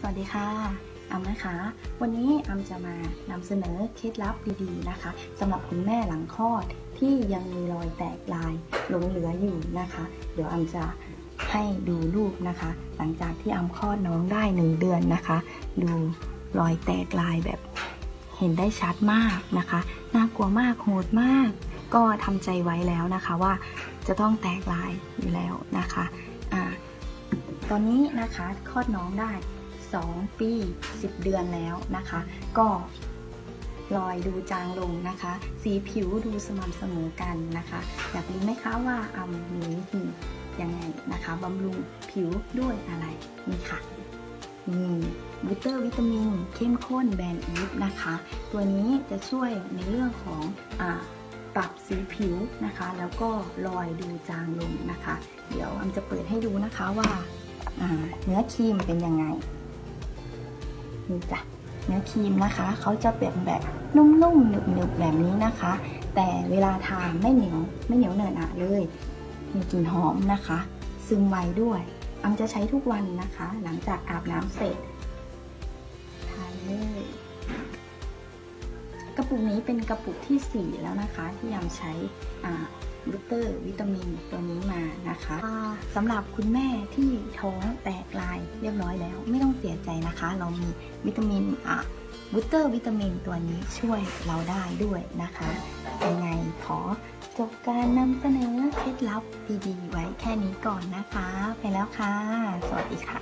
สวัสดีค่ะอัมนะคะ วันนี้อัมจะมานำเสนอเคล็ดลับดีๆนะคะสำหรับคุณแม่หลังคลอดที่ยังมีรอยแตกลายหลงเหลืออยู่นะคะ เดี๋ยวอัมจะให้ดูรูปนะคะ หลังจากที่อัมคลอดน้องได้หนึ่งเดือนนะคะ ดูรอยแตกลายแบบเห็นได้ชัดมากนะคะน่ากลัวมากโหดมาก ก็ทำใจไว้แล้วนะคะว่าจะต้องแตกลายอยู่แล้วนะคะอ่าตอนนี้นะคะคลอดน้องได้ 2 ปี 10 เดือนแล้วนะคะ ก็รอยดูจางลงนะคะ สีผิวดูสม่ำเสมอกันนะคะ อยากรู้ไหมคะว่าอัมมีวิธียังไงนะคะบำรุงผิวด้วยอะไรนี่ค่ะนี่บูเตอร์วิตามินเข้มข้นแบรนด์อีฟนะคะ ตัวนี้จะช่วยในเรื่องของอปรับสีผิวนะคะ แล้วก็รอยดูจางลงนะคะ เดี๋ยวอัมจะเปิดให้ดูนะคะว่าเนื้อครีมเป็นยังไง นี่จ้ะเนื้อครีมนะคะเขาจะเป็นแบบนุ่มๆหนึบๆแบบนี้นะคะ แต่เวลาทานไม่เหนียวไม่เหนียวเหนอะหนะเลย มีกลิ่นหอมนะคะ ซึมไวด้วยอัมจะใช้ทุกวันนะคะ หลังจากอาบน้ำเสร็จทานเลยกระปุกนี้เป็นกระปุกที่ 4 แล้วนะคะ ที่ยำใช้อ่าบูสเตอร์วิตามินตัวนี้มานะคะอ่าสำหรับคุณแม่ที่ท้องแตกลายเรียบร้อยแล้ว ไม่ต้องเสียใจนะคะ เรามีวิตามินอะบูสเตอร์วิตามินตัวนี้ช่วยเราได้ด้วยนะคะยังไงขอจบการนำเสนอเคล็ดลับดีๆ ไว้แค่นี้ก่อนนะคะ ไปแล้วค่ะ สวัสดีค่ะ